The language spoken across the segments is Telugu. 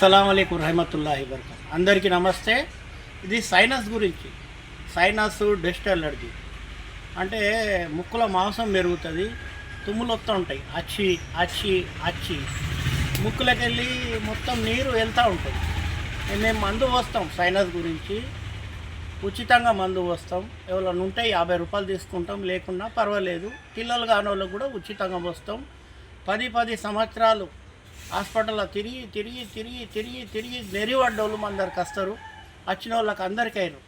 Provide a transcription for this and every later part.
అస్సలం అయికు రహమతుల్లాహి వరకత్ అందరికీ నమస్తే. ఇది సైనస్ గురించి. Sinus dust allergy. అంటే ముక్కుల మాంసం పెరుగుతుంది తుమ్ములు వస్తూ ఉంటాయి. అచ్చి అచ్చి అచ్చి. ముక్కులకి వెళ్ళి మొత్తం నీరు వెళ్తూ ఉంటుంది. మేము మందు వస్తాం సైనస్ గురించి. ఉచితంగా మందు వస్తాం ఎవరైనా ఉంటే యాభై రూపాయలు తీసుకుంటాం. లేకున్నా పర్వాలేదు. పిల్లలు కాని వాళ్ళకు కూడా ఉచితంగా వస్తాం పది పది సంవత్సరాలు హాస్పిటల్లో తిరిగి తిరిగి తిరిగి తిరిగి తిరిగి నెరివడ్డోళ్ళు మన దగ్గరికి వస్తారు వచ్చిన వాళ్ళకి అందరికీ అయినారు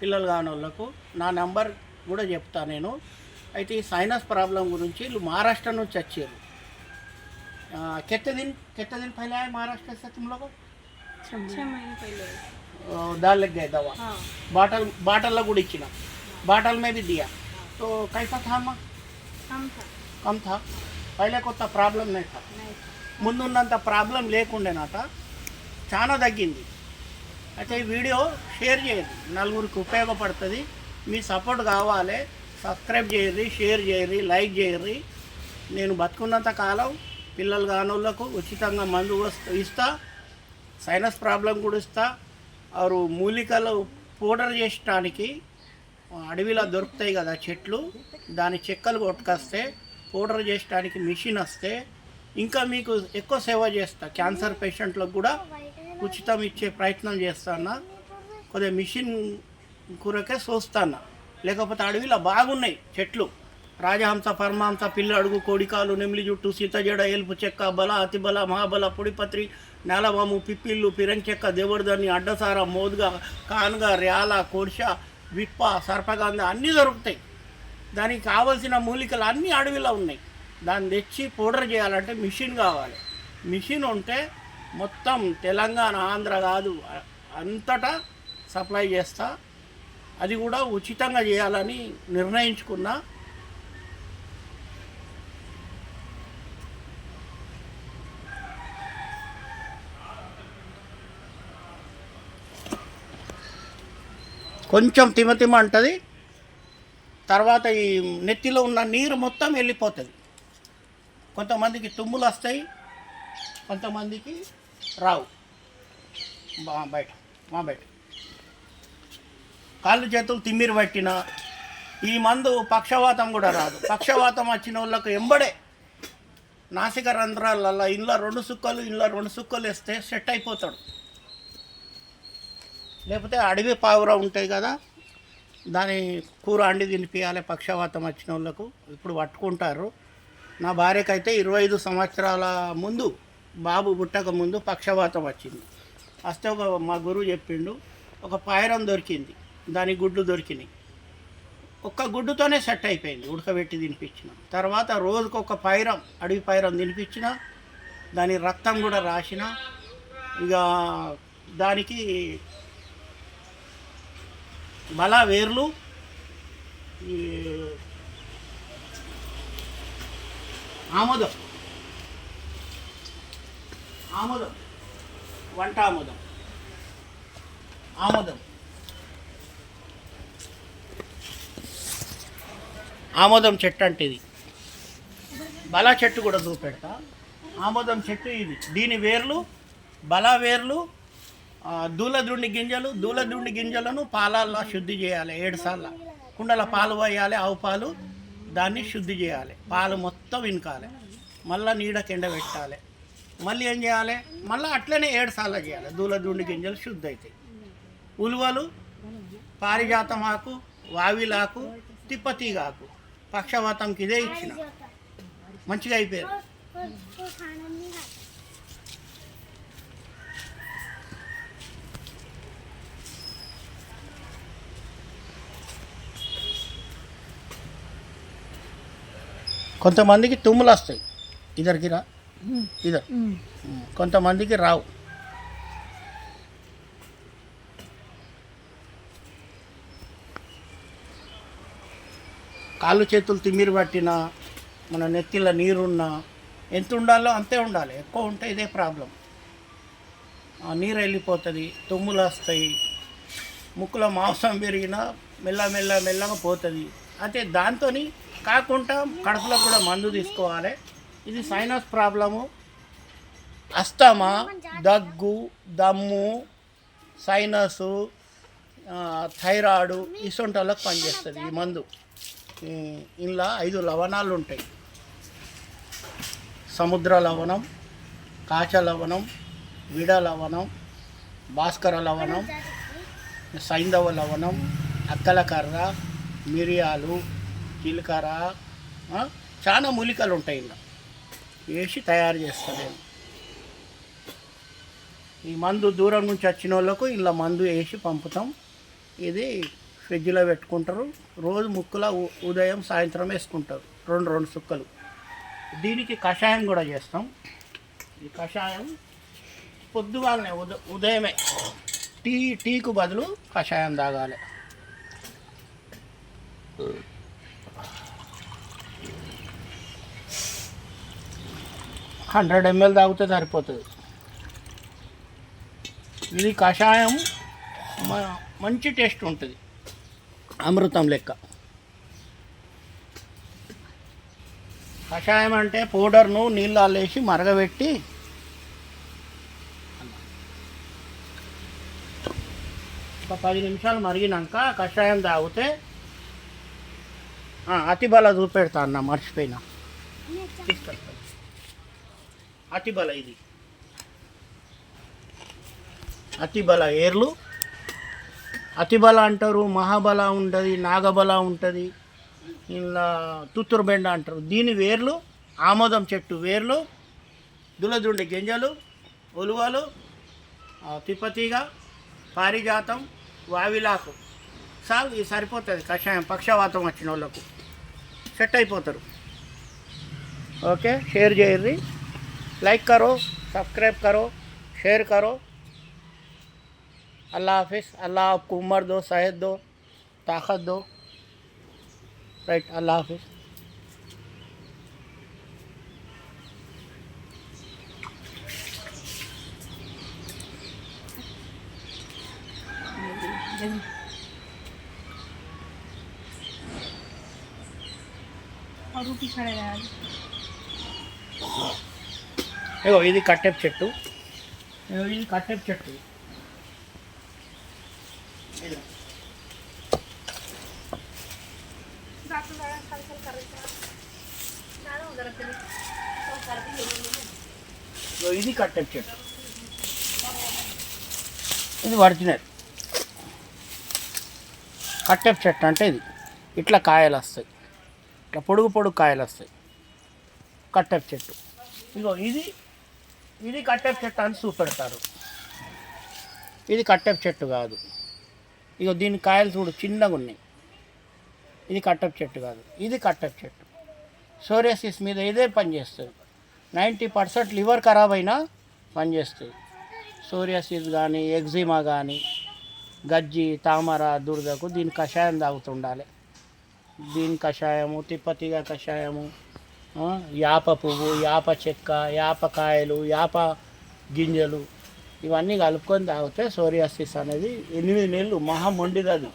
పిల్లలు కాని వాళ్ళకు నా నెంబర్ కూడా చెప్తా నేను అయితే ఈ సైనస్ ప్రాబ్లం గురించి వీళ్ళు మహారాష్ట్ర నుంచి వచ్చారు ఆ, कितने दिन कितने दिन पहले आए महाराष्ट्र से तुम लोग छह महीने पहले दाल लग गए दवा हाँ బాటల్ బాటల్లో కూడా ఇచ్చిన బాటల్ में भी दिया तो कैसा था अम्मा कम था कम था पहले కొత్త ప్రాబ్లం नहीं था नहीं था ముందున్నంత ప్రాబ్లం లేకుండేనట. చాలా తగ్గింది. అయితే ఈ వీడియో షేర్ చేయండి. నలుగురికి ఉపయోగపడుతుంది. మీ సపోర్ట్ కావాలి. సబ్స్క్రైబ్ చేయర్రి షేర్ చేయర్రి లైక్ చేయర్రి నేను బతుకున్నంత కాలం పిల్లలు కానోళ్ళకు ఉచితంగా మందు వస్త ఇస్తా. సైనస్ ప్రాబ్లం కూడా ఇస్తా. వారు మూలికలు పౌడర్ చేసడానికి అడవిలో దొరుకుతాయి కదా చెట్లు. దాని చెక్కలు కొట్టుకొస్తే పౌడర్ చేయడానికి మిషన్ వస్తే ఇంకా మీకు ఎక్కువ సేవ చేస్తా. క్యాన్సర్ పేషెంట్లకు కూడా ఉచితం ఇచ్చే ప్రయత్నం చేస్తాను. కొద్దిగా మిషన్ కూరకే చూస్తాను లేకపోతే అడవిలో బాగున్నాయి చెట్లు. రాజహంస పరమహంస పిల్ల అడుగు కోడికాలు నెమిలి జుట్టు సీతజడ ఏల్పు చెక్క బల అతిబల మహాబల పొడిపత్రి నేలవాము పిప్పిళ్ళు పిరంచెక్క దేవుడిదాన్ని అడ్డసార మోదుగా కానుగా ర్యాల కోడిష విప్ప సర్పగంధ అన్నీ దొరుకుతాయి. దానికి కావలసిన మూలికలు అన్నీ అడవిలో ఉన్నాయి. దాన్ని తెచ్చి పౌడర్ చేయాలంటే మిషన్ కావాలి. మిషన్ ఉంటే మొత్తం తెలంగాణ ఆంధ్ర కాదు అంతటా సప్లై చేస్తా. అది కూడా ఉచితంగా చేయాలని నిర్ణయించుకున్నా. కొంచెం తిమతిమ అంటుంది. తర్వాత ఈ నెత్తిలో ఉన్న నీరు మొత్తం వెళ్ళిపోతుంది. కొంతమందికి తుమ్ములు వస్తాయి కొంతమందికి రావు. బా బయట మా బయట. కాళ్ళు చేతులు తిమ్మిరి పట్టిన ఈ మందు పక్షవాతం కూడా రాదు. పక్షవాతం వచ్చిన వాళ్ళకు ఎంబడే నాసిక రంధ్రాలలో ఇంట్లో రెండు సుక్కలు ఇంట్లో రెండు సుక్కలు వేస్తే సెట్ అయిపోతాడు. లేకపోతే అడవి పావుర ఉంటాయి కదా దాని కూర అండి తినిపించాలి పక్షవాతం వచ్చిన వాళ్ళకు. ఇప్పుడు పట్టుకుంటారు. నా భార్యకైతే ఇరవై ఐదు సంవత్సరాల ముందు బాబు పుట్టక ముందు పక్షవాతం వచ్చింది. వస్తే ఒక మా గురువు చెప్పిండు ఒక పాయరం దొరికింది దాని గుడ్లు దొరికినాయి. ఒక్క గుడ్డుతోనే సెట్ అయిపోయింది ఉడకబెట్టి తినిపించిన. తర్వాత రోజుకు ఒక పైరం అడవి పైరం తినిపించిన దాని రక్తం కూడా రాసిన ఇక దానికి బల వేర్లు ఈ ఆముదం. ఆముదం. వంట ఆముదం. ఆముదం. ఆమోదం చెట్టు అంటే ఇది. బలా చెట్టు కూడా చూపెడతా. ఆమోదం చెట్టు ఇది. దీని వేర్లు బలా వేర్లు ఆ, దూలదుండి గింజలు దూలదుండి గింజలను పాలల్లో శుద్ధి చేయాలి. ఏడు సార్లు. కుండల పాలు పోయాలి ఆవు పాలు. దాన్ని శుద్ధి చేయాలి పాలు మొత్తం వినకాలి మళ్ళీ నీడ కింద పెట్టాలి మళ్ళీ ఏం చేయాలి మళ్ళీ అట్లనే ఏడు సార్లు చేయాలి దూలదుండి గింజలు శుద్ధి అవుతాయి ఉలువలు పారిజాతం ఆకు వావిలాకు తిప్పతీగాకు పక్షవాతంకి ఇదే ఇచ్చిన మంచిగా అయిపోయారు కొంతమందికి తుమ్ములు వస్తాయి. ఇద్దరికి రా ఇద్దరు. కొంతమందికి రావు. కాళ్ళు చేతులు తిమ్మిరి పట్టినా మన నెత్తిలో నీరున్నా ఎంత ఉండాలో అంతే ఉండాలి. ఎక్కువ ఉంటే ఇదే ప్రాబ్లం. ఆ నీరు వెళ్ళిపోతుంది తుమ్ములు వస్తాయి ముక్కులో మాంసం పెరిగినా మెల్ల మెల్ల మెల్లగా పోతుంది. అయితే దాంతో కాకుండా కడుపులో కూడా మందు తీసుకోవాలి. ఇది సైనస్ ప్రాబ్లము అస్తమా దగ్గు దమ్ము సైనస్ థైరాయిడ్ ఇసొంటి వాళ్ళకి పనిచేస్తుంది ఈ మందు. ఇందులో ఐదు లవణాలు ఉంటాయి. సముద్ర లవణం కాచ లవణం విడ లవణం భాస్కర లవణం సైంధవ లవణం అక్కల కర్ర మిరియాలు జీలకర్ర చాలా మూలికలు ఉంటాయి ఇలా వేసి తయారు చేస్తాను నేను. ఈ మందు దూరం నుంచి వచ్చిన వాళ్ళకు ఇలా మందు వేసి పంపుతాం. ఇది ఫ్రిడ్జ్లో పెట్టుకుంటారు. రోజు ముక్కుల ఉదయం సాయంత్రం వేసుకుంటారు. రెండు రెండు సుక్కలు దీనికి కషాయం కూడా చేస్తాం. ఈ కషాయం పొద్దుగాలనే ఉద ఉదయమే టీ టీకు బదులు కషాయం తాగాలి. హండ్రెడ్ ఎంఎల్ తాగితే సరిపోతుంది. ఇది కషాయం మంచి టేస్ట్ ఉంటుంది. అమృతం లెక్క. కషాయం అంటే పౌడర్ను నీళ్ళు వేసి మరగబెట్టి ఒక పది నిమిషాలు మరిగినాక కషాయం తాగితే ఆ, అతిబల చూపెడతా అన్న మర్చిపోయినా. తీసుకొస్తా అతిబల ఇది. అతిబల ఏర్లు. అతిబల అంటారు మహాబల ఉంటుంది నాగబల ఉంటుంది ఇలా తుత్తురుబెండ అంటారు. దీని వేర్లు ఆమోదం చెట్టు వేర్లు దులదుండి గింజలు ఉలువలు తిప్పతీగ పారిజాతం వావిలాకు. సార్ ఇది సరిపోతుంది కషాయం పక్షవాతం వచ్చిన వాళ్ళకు సెట్ అయిపోతారు. ఓకే షేర్ చేయర్రి लाइक करो सब्सक्राइब करो शेयर करो। अल्लाह हाफिज़, अल्लाह आपको उम्र दो, सेहत दो, ताकत दो। राइट अल्लाह हाफिज़। और खड़े ఇగో ఇది కట్టెపు చెట్టు. ఇది కట్టెపు చెట్టు. ఇదిగో. ఇది కట్టెపు చెట్టు. ఇది ఒరిజినల్ కట్టెపు చెట్టు అంటే ఇది. ఇట్లా కాయలు వస్తాయి. ఇట్లా పొడుగు పొడుగు కాయలు వస్తాయి. కట్టెపు చెట్టు. ఇగో ఇది ఇది కట్టెపు చెట్టు అని చూపెడతారు. ఇది కట్టెపు చెట్టు కాదు. ఇగో దీని కాయలు చూడు చిన్నగా ఉన్నాయి. ఇది కట్టెపు చెట్టు కాదు. ఇది కట్టెపు చెట్టు. సోరియాసిస్ మీద ఇదే పనిచేస్తుంది నైంటీ పర్సెంట్ లివర్ ఖరాబ్ అయినా పనిచేస్తుంది సోరియాసిస్ కానీ ఎగ్జిమా కానీ గజ్జి తామర దురదకు దీని కషాయం తాగుతుండాలి దీని కషాయము తిప్పతిగా కషాయము యాప పువ్వు యాప చెక్క యాపకాయలు యాప గింజలు ఇవన్నీ కలుపుకొని తాగితే సోరియాసిస్ అనేది ఎనిమిది నెలలు మహా మొండిదది.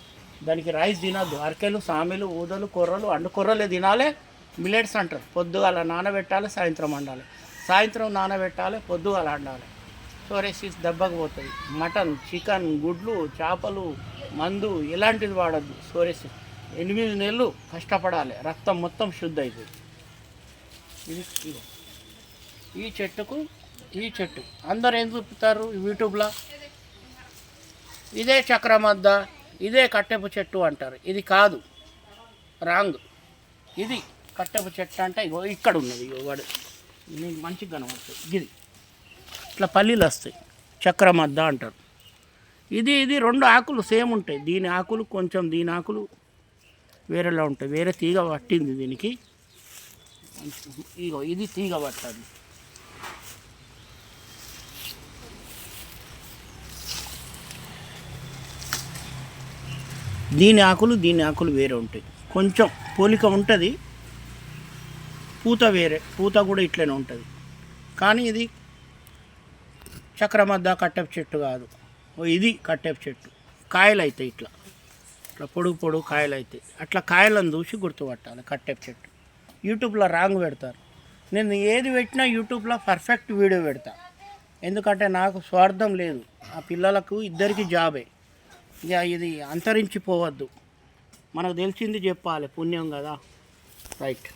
దానికి రైస్ తినద్దు. అరకెలు సామెలు ఊదలు కొర్రలు అండు కొర్రలే తినాలి. మిలెట్స్ అంటారు. పొద్దుగాల నానబెట్టాలి సాయంత్రం వండాలి. సాయంత్రం నానబెట్టాలి పొద్దుగాల వండాలి. సోరియాసిస్ దెబ్బకు పోతుంది. మటన్ చికెన్ గుడ్లు చేపలు మందు ఇలాంటిది వాడద్దు. సోరియాసిస్ ఎనిమిది నెలలు కష్టపడాలి. రక్తం మొత్తం శుద్ధి అవుతుంది ఇది ఈ చెట్టుకు ఈ చెట్టు. అందరు ఏం చూపుతారు యూట్యూబ్లో? ఇదే చక్రమద్ద ఇదే కట్టెపు చెట్టు అంటారు. ఇది కాదు. రాంగ్. ఇది కట్టెపు చెట్టు అంటే ఇగో ఇక్కడ ఉన్నది ఇగో వాడు. నీకు మంచిగా కనబడుతుంది. ఇది. ఇట్లా పల్లీలు వస్తాయి. చక్రమద్ద అంటారు. ఇది ఇది రెండు ఆకులు సేమ్ ఉంటాయి. దీని ఆకులు కొంచెం దీని ఆకులు వేరేలా ఉంటాయి. వేరే తీగ పట్టింది దీనికి. ఇగో ఇది తీగ పట్టాలి దీని ఆకులు దీని ఆకులు వేరే ఉంటాయి. కొంచెం పోలిక ఉంటుంది. పూత వేరే పూత కూడా ఇట్లనే ఉంటుంది. కానీ ఇది చక్రమద్ద కట్టెపు చెట్టు కాదు. ఓ ఇది కట్టెపు చెట్టు. కాయలు అవుతాయి ఇట్లా. ఇట్లా పొడుగు పొడుగు కాయలు అవుతాయి అట్లా కాయలను చూసి గుర్తుపట్టాలి కట్టెపు చెట్టు. యూట్యూబ్లో రాంగ్ పెడతారు. నేను ఏది పెట్టినా యూట్యూబ్లో పర్ఫెక్ట్ వీడియో పెడతా. ఎందుకంటే నాకు స్వార్థం లేదు. ఆ పిల్లలకు ఇద్దరికి జాబే. ఇక ఇది అంతరించిపోవద్దు. మనకు తెలిసింది చెప్పాలి పుణ్యం కదా. రైట్